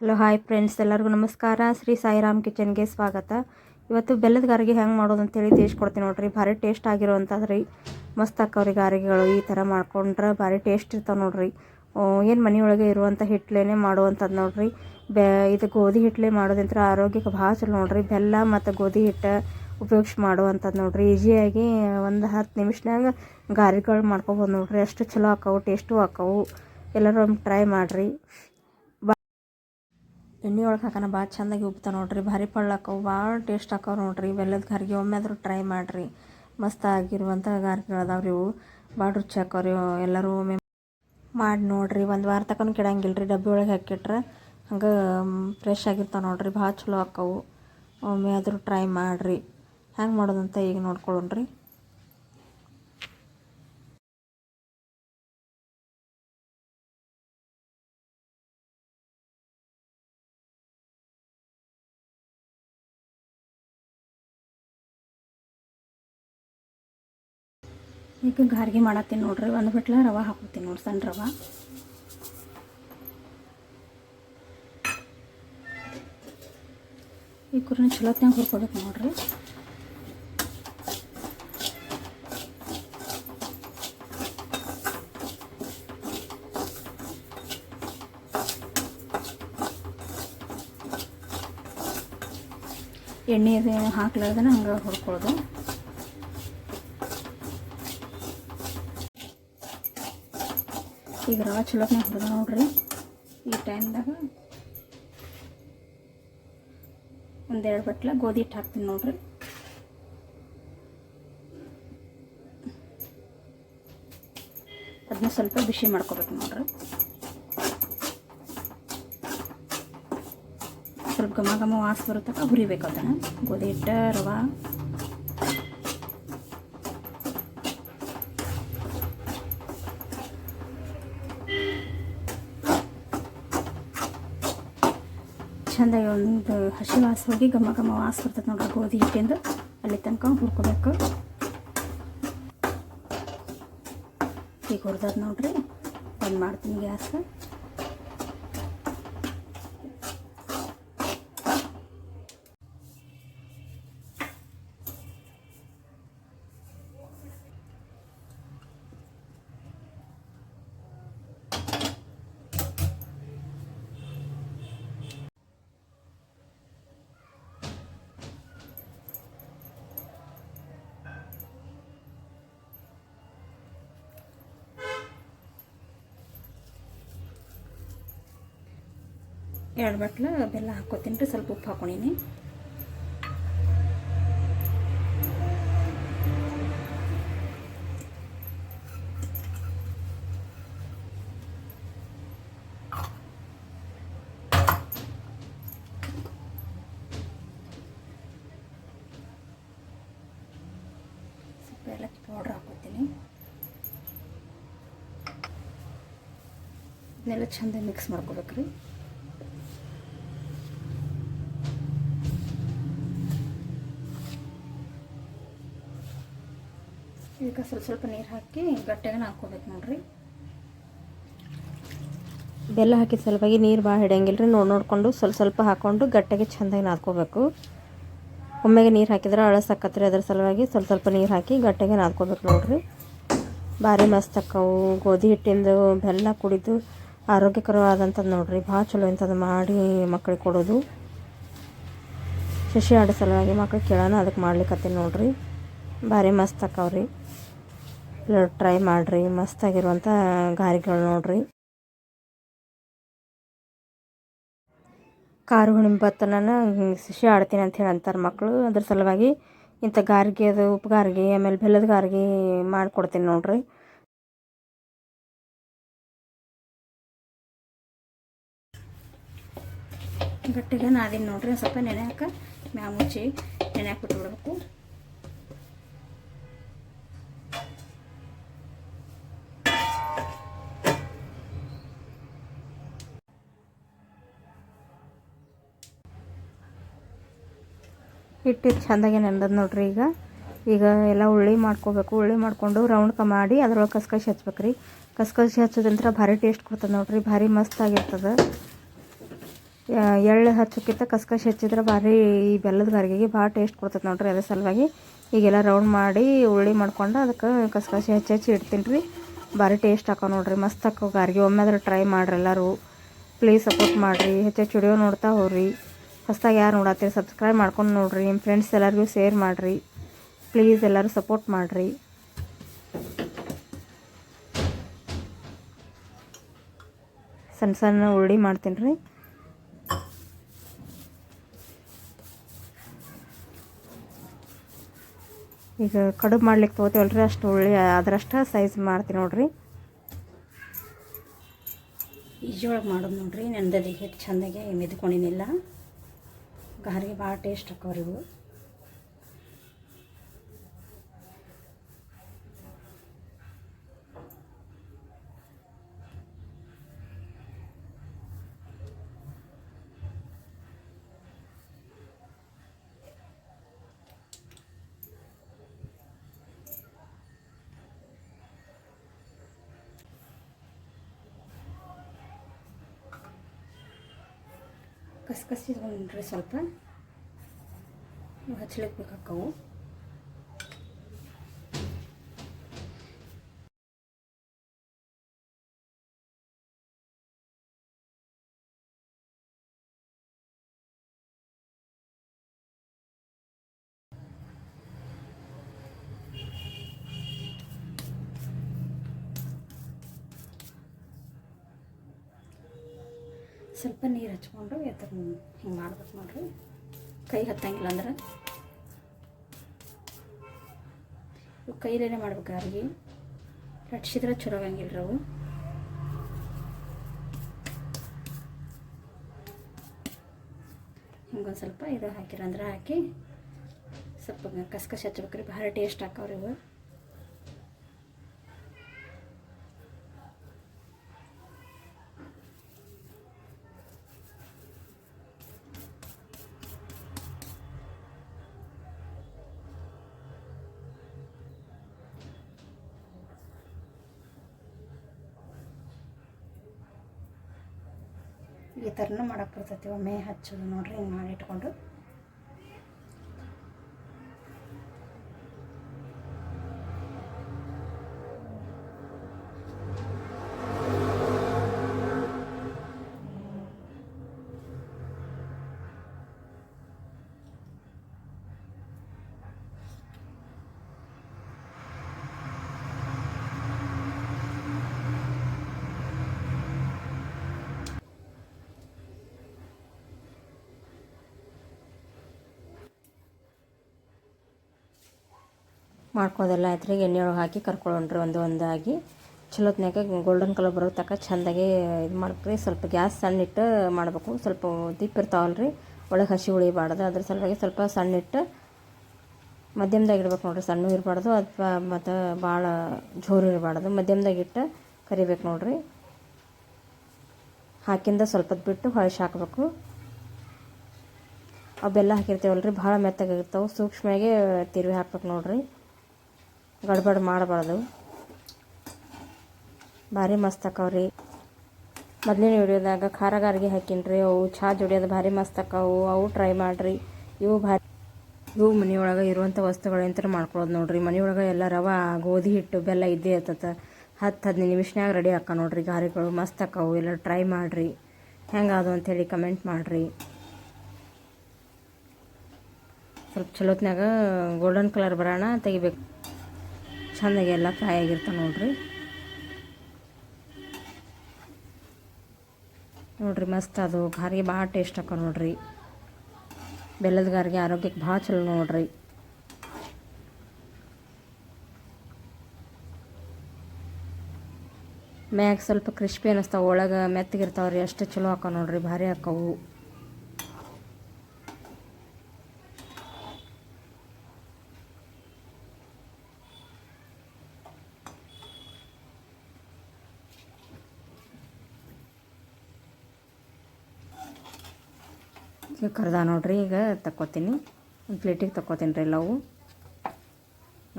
Hello, hi friends ಎಲ್ಲರಿಗೂ ನಮಸ್ಕಾರ. ಶ್ರೀ ಸಾಯಿರಾಮ್ ಕಿಚನ್ಗೆ ಸ್ವಾಗತ. ಇವತ್ತು ಬೆಲ್ಲದ ಗಾರಿಗೆ ಹೆಂಗೆ ಮಾಡೋದು ಅಂತೇಳಿ ತಿಳಿಸ್ಕೊಡ್ತೀನಿ ನೋಡ್ರಿ. ಭಾರಿ ಟೇಸ್ಟ್ ಆಗಿರುವಂಥದ್ದು ರೀ ಮಸ್ತ್ ಅಕ್ಕವ್ರಿ ಗಾರಿಗೆಗಳು ಈ ಥರ ಮಾಡ್ಕೊಂಡ್ರೆ ಭಾರಿ ಟೇಸ್ಟ್ ಇರ್ತಾವೆ ನೋಡ್ರಿ. ಏನು ಮನೆಯೊಳಗೆ ಇರುವಂಥ ಹಿಟ್ಲೇನೆ ಮಾಡುವಂಥದ್ದು ನೋಡ್ರಿ. ಬೆ, ಇದು ಗೋಧಿ ಹಿಟ್ಲೆ ಮಾಡೋದಂತ್ರ ಆರೋಗ್ಯಕ್ಕೆ ಭಾಳ ಚಲೋ ನೋಡ್ರಿ. ಬೆಲ್ಲ ಮತ್ತು ಗೋಧಿ ಹಿಟ್ಟು ಉಪಯೋಗಿಸಿ ಮಾಡುವಂಥದ್ದು ನೋಡ್ರಿ. ಈಸಿಯಾಗಿ ಒಂದು ಹತ್ತು ನಿಮಿಷನಾಗ ಗಾರಿಗಳು ಮಾಡ್ಕೊಬೋದು ನೋಡ್ರಿ. ಅಷ್ಟು ಚಲೋ ಹಾಕವು ಟೇಸ್ಟು ಹಾಕವು ಎಲ್ಲರೂ ಒಮ್ಮೆ ಟ್ರೈ ಮಾಡಿರಿ. ಎಣ್ಣೆ ಒಳಗೆ ಹಾಕೋಣ ಭಾಳ ಚೆಂದಾಗಿ ಉಬ್ತಾವ ನೋಡ್ರಿ. ಭಾರಿ ಪಳ್ಳಕ್ಕವು ಭಾಳ ಟೇಸ್ಟ್ ಆಕವು ನೋಡ್ರಿ. ಇವೆಲ್ಲದ ಗಾರ್ಗಿ ಒಮ್ಮೆ ಆದರೂ ಟ್ರೈ ಮಾಡಿರಿ. ಮಸ್ತ್ ಆಗಿರುವಂಥ ಗಾರ್ಗಿಗಳದಾವ್ರಿ ಇವು. ಭಾಳ ರುಚಿ ಹಾಕೋರಿ ಎಲ್ಲರೂ ಒಮ್ಮೆ ಮಾಡಿ ನೋಡ್ರಿ. ಒಂದು ವಾರ ತನಕ ಕೆಡಂಗಿಲ್ಲ ರೀ ಡಬ್ಬಿ ಒಳಗೆ ಹಾಕಿಟ್ರೆ ಹಂಗೆ ಫ್ರೆಶ್ ಆಗಿರ್ತಾವೆ ನೋಡ್ರಿ. ಭಾಳ ಚಲೋ ಆಕ್ಕವು ಒಮ್ಮೆ ಆದರೂ ಟ್ರೈ ಮಾಡಿರಿ. ಹ್ಯಾಂಗೆ ಮಾಡೋದಂತ ಈಗ ನೋಡ್ಕೊಳ್ಳೋಣ್ರಿ ಈಗ ಗಾರ್ಗಿ ಮಾಡತ್ತೀನಿ ನೋಡ್ರಿ. ಒಂದು ಬಿಟ್ಲ ರವೆ ಹಾಕೋತೀನಿ ನೋಡಿ, ಸಣ್ಣ ರವೆ. ಈ ಕುರಿನ ಚಲೋತ್ನಾಗ ಹುರ್ಕೊಬೇಕು ನೋಡ್ರಿ. ಎಣ್ಣೆ ಹಾಕ್ಲಾರ್ದನ ಹಂಗೆ ಹುರ್ಕೊಳ್ಳೋದು ಈಗ ರವೆ ಚಲೋತ್ನಾಗ ಹುರಿದ ನೋಡ್ರಿ. ಈ ಟೈಮ್ದಾಗ ಒಂದೆರಡು ಬಟ್ಲ ಗೋಧಿ ಹಿಟ್ಟು ಹಾಕ್ತೀನಿ ನೋಡ್ರಿ. ಅದನ್ನ ಸ್ವಲ್ಪ ಬಿಸಿ ಮಾಡ್ಕೊಬೇಕು ನೋಡ್ರಿ. ಸ್ವಲ್ಪ ಘಮ ಘಮ ವಾಸ ಬರುತ್ತಕ ಹುರಿಬೇಕು ಅದನ್ನು. ಗೋಧಿ ಹಿಟ್ಟು, ರವೆ. ಒಂದು ಹಸಿ ವಾಸ ಹೋಗಿ ಘಮ ಘಮ ವಾಸ ಬರ್ತದೆ ನೋಡ್ರಿ ಗೋಧಿ ಹಿಟ್ಟಿಂದ ಅಲ್ಲಿ ತನಕ ಹುರ್ಕೋಬೇಕು ಈಗ ಹುರಿದದ ನೋಡ್ರಿ, ಬಂದ್ ಮಾಡ್ತೀನಿ ಗ್ಯಾಸ್. ಎರಡು ಬಟ್ಲ, ಬೆಲ್ಲ ಹಾಕ್ಕೋತೀನಿ ರೀ, ಸ್ವಲ್ಪ ಉಪ್ಪು ಹಾಕೊಂಡೀನಿ. ಸ್ವಲ್ಪ ಏಲಕ್ಕಿ ಪೌಡ್ರ್ ಹಾಕೋತೀನಿ ಇದನ್ನೆಲ್ಲ ಚಂದ ಮಿಕ್ಸ್ ಮಾಡ್ಕೋಬೇಕ್ರಿ. ಇದಕ್ಕೆ ಸ್ವಲ್ಪ ಸ್ವಲ್ಪ ನೀರು ಹಾಕಿ ಗಟ್ಟಿಗೆ ಹಾಕ್ಕೋಬೇಕು ನೋಡ್ರಿ. ಬೆಲ್ಲ ಹಾಕಿದ ಸಲುವಾಗಿ ನೀರು ಭಾಳ ಹಿಡಿಯಂಗಿಲ್ಲ ರೀ ನೋಡಿ ನೋಡಿಕೊಂಡು ಸ್ವಲ್ಪ ಸ್ವಲ್ಪ ಹಾಕ್ಕೊಂಡು ಗಟ್ಟಿಗೆ ಚೆಂದಾಗಿ ನಾದ್ಕೋಬೇಕು. ಒಮ್ಮೆಗೆ ನೀರು ಹಾಕಿದ್ರೆ ಅಳಸಕ್ಕತ್ರಿ ಅದ್ರ ಸಲುವಾಗಿ ಸ್ವಲ್ಪ ಸ್ವಲ್ಪ ನೀರು ಹಾಕಿ ಗಟ್ಟಿಗೆ ನಾದ್ಕೋಬೇಕು ನೋಡ್ರಿ. ಭಾರಿ ಮಸ್ತ್ ಅಕ್ಕವು. ಗೋಧಿ ಹಿಟ್ಟಿಂದು ಬೆಲ್ಲ ಕುಡಿದು ಆರೋಗ್ಯಕರವಾದಂಥದ್ದು ನೋಡ್ರಿ. ಭಾಳ ಚಲೋ ಇಂಥದ್ದು ಮಾಡಿ ಮಕ್ಳಿಗೆ ಕೊಡೋದು. ಶಶಿ ಆಡೋ ಸಲುವಾಗಿ ಮಕ್ಳಿಗೆ ಕೇಳೋಣ ಅದಕ್ಕೆ ಮಾಡ್ಲಿಕ್ಕತ್ತೀನಿ ನೋಡ್ರಿ. ಭಾರಿ ಮಸ್ತ್ ಅಕ್ಕವ್ರಿ. ಎಲ್ಲರೂ ಟ್ರೈ ಮಾಡಿರಿ ಮಸ್ತಾಗಿರುವಂಥ ಗಾರಿಗಳು ನೋಡಿರಿ. ಕಾರು ಹುಣ್ಣಿಮೆ ಬತ್ತನ ಶಿಶಿ ಆಡ್ತೀನಿ ಅಂತ ಹೇಳಿ ಅಂತಾರೆ ಮಕ್ಕಳು ಅದ್ರ ಸಲುವಾಗಿ ಇಂಥ ಗಾರಿಗೆ, ಅದು ಉಪ್ಪು ಆಮೇಲೆ ಬೆಲ್ಲದ ಗಾರಿಗೆ ಮಾಡಿಕೊಡ್ತೀನಿ ನೋಡ್ರಿ. ಗಟ್ಟಿಗೆ ನಾದಿನ ನೋಡಿರಿ ಸ್ವಲ್ಪ ನೆನೆ ಹಾಕ, ಮ್ಯಾಗ ಮುಚ್ಚಿ ನೆನೆ ಹಾಕ್ಬಿಟ್ಟು ಬಿಡ್ಬೇಕು ಹಿಟ್ಟು ಚೆಂದಾಗಿ ನೆಂದದ ನೋಡ್ರಿ ಈಗ. ಈಗ ಎಲ್ಲ ಉಳ್ಳಿ ಮಾಡ್ಕೋಬೇಕು. ಉಳ್ಳಿ ಮಾಡಿಕೊಂಡು ಕ ಮಾಡಿ ಅದ್ರೊಳಗೆ ಕಸ್ಕಸಿ ಹಚ್ಬೇಕು ರೀ ಕಸ್ಕಸಿ ಹಚ್ಚೋದಂತ್ರ ಭಾರಿ ಟೇಸ್ಟ್ ಕೊಡ್ತದೆ ನೋಡ್ರಿ. ಭಾರಿ ಮಸ್ತ್ ಆಗಿರ್ತದೆ. ಎಳ್ಳು ಹಚ್ಚೋಕ್ಕಿಂತ ಕಸ್ಕಸಿ ಹಚ್ಚಿದ್ರೆ ಭಾರಿ ಈ ಬೆಲ್ಲದ ಗಾರಿಗೆಗೆ ಭಾಳ ಟೇಸ್ಟ್ ಕೊಡ್ತದೆ ನೋಡ್ರಿ ಅದ್ರ ಸಲುವಾಗಿ. ಈಗೆಲ್ಲ ರೌಂಡ್ ಮಾಡಿ ಉಳ್ಳಿ ಮಾಡ್ಕೊಂಡು ಅದಕ್ಕೆ ಕಸ್ಕಸಿ ಹಚ್ಚಿ ಹಚ್ಚಿ ಇಡ್ತೀನಿ ರೀ ಭಾರಿ ಟೇಸ್ಟ್ ಹಾಕೋ ನೋಡ್ರಿ. ಮಸ್ತ್ ಹಾಕೋ ಗಾರಿಗೆ. ಒಮ್ಮೆ ಆದ್ರೆ ಟ್ರೈ ಮಾಡ್ರಿ ಎಲ್ಲರೂ. ಪ್ಲೀಸ್ ಸಪೋರ್ಟ್ ಮಾಡಿರಿ. ಹೆಚ್ಚು ವಿಡಿಯೋ ನೋಡ್ತಾ ಹೋಗ್ರಿ. ಹೊಸ್ದಾಗಿ ಯಾರು ನೋಡತ್ತೀರಿ ಸಬ್ಸ್ಕ್ರೈಬ್ ಮಾಡ್ಕೊಂಡು ನೋಡ್ರಿ. ನಿಮ್ಮ ಫ್ರೆಂಡ್ಸ್ ಎಲ್ಲರಿಗೂ ಶೇರ್ ಮಾಡಿರಿ. ಪ್ಲೀಸ್ ಎಲ್ಲರೂ ಸಪೋರ್ಟ್ ಮಾಡಿರಿ. ಸಣ್ಣ ಸಣ್ಣ ಉಳ್ಳಿ ಮಾಡ್ತೀನಿ ರೀ. ಈಗ ಕಡುಬು ಮಾಡ್ಲಿಕ್ಕೆ ತೊಗೋತೀವಲ್ರಿ ಅಷ್ಟು ಉಳ್ಳಿ, ಅದರಷ್ಟು ಸೈಜ್ ಮಾಡ್ತೀನಿ ನೋಡ್ರಿ. ಈಜೊಳಗೆ ಮಾಡೋದು ನೋಡ್ರಿ ನೆಂದದಿ ಹಿಟ್ಟು ಚೆಂದಾಗೆ ಮೆದ್ಕೊಂಡಿನಿಲ್ಲ. ಗಾರಿಗೆ ಭಾಳ ಟೇಸ್ಟ್ ಹಾಕವ್ರಿ ಇವು ಕಸ್ಕಸಿ ನೋಡ್ರಿ ಸ್ವಲ್ಪ ಇವು ಹಚ್ಲಿಕ್ಕೆ ಬೇಕಾಕ್ಕವು ಸ್ವಲ್ಪ ನೀರು ಹಚ್ಕೊಂಡು ಎತ್ತರ ಹಿಂಗೆ ಮಾಡ್ಬೇಕು ನೋಡ್ರಿ. ಕೈ ಹತ್ತಂಗಿಲ್ಲ ಅಂದ್ರೆ. ಇವು ಕೈಲೇನೆ ಮಾಡ್ಬೇಕು ಯಾರಿಗೆ. ಲಟ್ಸಿದ್ರೆ ಚಲೋ ಆಗಂಗಿಲ್ಲ ಅವು. ಹಿಂಗೊಂದು ಸ್ವಲ್ಪ ಇದು ಹಾಕಿರಂದ್ರೆ ಹಾಕಿ ಸ್ವಲ್ಪ ಕಸ್ಕಸಿ ಹಚ್ಬೇಕ್ರಿ. ಭಾಳ ಟೇಸ್ಟ್ ಹಾಕವ್ರಿ ಇವು. ಈ ಥರನೂ ಮಾಡೋಕ್ಕೆ ಬರ್ತೈತಿ ಒಮ್ಮೆ ಹಚ್ಚೋದು ನೋಡ್ರಿ ಹಿಂಗೆ ಮಾಡಿ ಮಾಡ್ಕೋದೆಲ್ಲ ಆಯ್ತು ರೀ ಎಣ್ಣೆ ಒಳಗೆ ಹಾಕಿ ಕರ್ಕೊಳ್ಳೋಣ್ರಿ. ಒಂದು ಒಂದಾಗಿ ಚಲೋತ್ನಾಗ ಗೋಲ್ಡನ್ ಕಲರ್ ಬರೋ ತನಕ ಚೆಂದಾಗಿ ಇದು ಮಾಡ್ಬೇಕ್ರಿ. ಸ್ವಲ್ಪ ಗ್ಯಾಸ್ ಸಣ್ಣ ಇಟ್ಟು ಮಾಡಬೇಕು. ಸ್ವಲ್ಪ ದಿಪ್ಪ ಇರ್ತಾವಲ್ಲ ರೀ ಒಳಗೆ ಹಸಿ ಉಳಿಬಾರ್ದು ಅದ್ರ ಸಲುವಾಗಿ ಸ್ವಲ್ಪ ಸಣ್ಣ ಇಟ್ಟು ಮಧ್ಯಮದಾಗ ಇಡ್ಬೇಕು ನೋಡ್ರಿ. ಸಣ್ಣ ಇರಬಾರ್ದು. ಅಥವಾ ಮತ್ತು ಭಾಳ ಜೋರು ಇರಬಾರ್ದು. ಮಧ್ಯಮದಾಗ ಇಟ್ಟು ಕರಿಬೇಕು ನೋಡ್ರಿ. ಹಾಕಿಂದ ಸ್ವಲ್ಪ ಹೊತ್ತು ಬಿಟ್ಟು ಹೊಳಶ್ ಹಾಕಬೇಕು. ಅವೆಲ್ಲ ಬೆಲ್ಲ ರೀ ಭಾಳ ಮೆತ್ತಗಾಗಿರ್ತಾವೆ ಸೂಕ್ಷ್ಮಾಗೆ ತಿರುವಿ ಹಾಕ್ಬೇಕು ನೋಡ್ರಿ. ಗಡ್ಬಡ್ ಮಾಡಬಾರ್ದು. ಭಾರಿ ಮಸ್ತ್ ಅಕ್ಕವ್ರಿ. ಮೊದಲಿನ ವಿಡಿಯೋದಾಗ ಖಾರಗಾರಿಗೆ ಹಾಕಿನ್ರಿ, ಅವು ಚಹಾ ಜೊಡಿಯೋದು ಭಾರಿ ಮಸ್ತ್ ಅಕ್ಕಾವು, ಅವು ಟ್ರೈ ಮಾಡಿರಿ. ಇವು ಭಾರಿ ಇವು ಮನೆಯೊಳಗೆ ಇರುವಂಥ ವಸ್ತುಗಳಿಂತ ಮಾಡ್ಕೊಳೋದು ನೋಡ್ರಿ. ಮನೆಯೊಳಗೆ ಎಲ್ಲ ರವೆ, ಗೋಧಿ ಹಿಟ್ಟು, ಬೆಲ್ಲ ಇದ್ದೇ ಇರ್ತದೆ. ಹತ್ತು, ಹದಿನೈದು ನಿಮಿಷನಾಗ ರೆಡಿ ಹಾಕ ನೋಡ್ರಿ ಗಾರಿಗಳು. ಮಸ್ತ್ ಅಕ್ಕವು, ಎಲ್ಲ ಟ್ರೈ ಮಾಡಿರಿ. ಹೆಂಗಾದು ಅಂಥೇಳಿ ಕಮೆಂಟ್ ಮಾಡಿರಿ. ಸ್ವಲ್ಪ ಚಲೋತ್ನಾಗ ಗೋಲ್ಡನ್ ಕಲರ್ ಬರೋಣ, ತೆಗಿಬೇಕು. ಚೆಂದಾಗಿ ಎಲ್ಲ ಫ್ರೈ ಆಗಿರ್ತವೆ ನೋಡ್ರಿ. ನೋಡ್ರಿ ಮಸ್ತ್ ಅದು. ಗಾರಿಗೆ ಭಾಳ ಟೇಸ್ಟ್ ಹಾಕೋ ನೋಡ್ರಿ. ಬೆಲ್ಲದ ಗಾರಿಗೆ ಆರೋಗ್ಯಕ್ಕೆ ಭಾಳ ಚಲೋ ನೋಡ್ರಿ. ಮ್ಯಾಗ ಸ್ವಲ್ಪ ಕ್ರಿಸ್ಪಿ ಅನ್ನಿಸ್ತಾವೆ ಒಳಗೆ ಮೆತ್ತಗಿರ್ತಾವ್ರಿ, ಅಷ್ಟು ಚಲೋ ಹಾಕೋ ನೋಡ್ರಿ, ಭಾರಿ ಹಾಕವು ಈಗ ಕರ್ದ ನೋಡ್ರಿ, ಈಗ ತಕ್ಕೋತೀನಿ. ಒಂದು ಪ್ಲೇಟಿಗೆ ತಕ್ಕೋತೀನಿ ರೀ ಎಲ್ಲವು.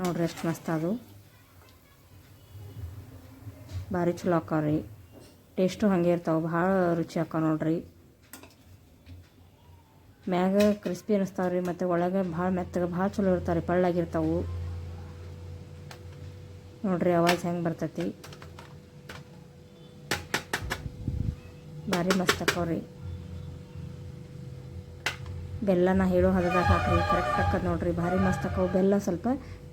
ನೋಡ್ರಿ ಎಷ್ಟು ಮಸ್ತ್ ಅದು. ಭಾರಿ ಚಲೋ ಆಕಾವ ರೀ. ಟೇಸ್ಟು ಹಾಗೆ ಇರ್ತಾವೆ, ಭಾಳ ರುಚಿ ಆಕಾವ ನೋಡ್ರಿ. ಮ್ಯಾಗ ಕ್ರಿಸ್ಪಿ ಅನಿಸ್ತಾವೆ ರೀ, ಮತ್ತು ಒಳಗೆ ಭಾಳ ಮೆತ್ತಗೆ, ಭಾಳ ಚಲೋ ಇರ್ತಾವೆ ರೀ, ಪಳ್ಳಾಗಿರ್ತಾವೆ. ನೋಡ್ರಿ ಅವಾಜ್ ಹೆಂಗೆ ಬರ್ತೈತಿ. ಭಾರಿ ಮಸ್ತ್ ಅಕ್ಕವ್ರಿ ಬೆಲ್ಲನ ಹೇಳೋ ಹದದಾಗ ಹಾಕ್ರಿ ಕರೆಕ್ಟ್ ಹಾಕದ್ ನೋಡ್ರಿ. ಭಾರಿ ಮಸ್ತ್ ಅಕ್ಕವು. ಬೆಲ್ಲ ಸ್ವಲ್ಪ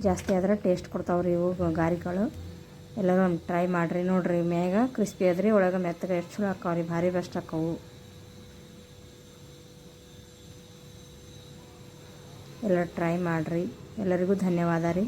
ಜಾಸ್ತಿ ಆದ್ರೆ ಟೇಸ್ಟ್ ಕೊಡ್ತಾವ್ರಿ ಇವು ಗಾರಿಗಳು. ಎಲ್ಲರೂ ಟ್ರೈ ಮಾಡಿರಿ. ನೋಡ್ರಿ, ಮ್ಯಾಗ ಕ್ರಿಸ್ಪಿ ಅದ್ರಿ ಒಳಗೆ ಮೆತ್ತಗೆ ಎಷ್ಟು ಚಲೋ ಅಕ್ಕಾವ್ರಿ ಭಾರಿ ಬೆಸ್ಟ್ ಹಾಕವು ಎಲ್ಲ ಟ್ರೈ ಮಾಡಿರಿ. ಎಲ್ಲರಿಗೂ ಧನ್ಯವಾದ ರೀ.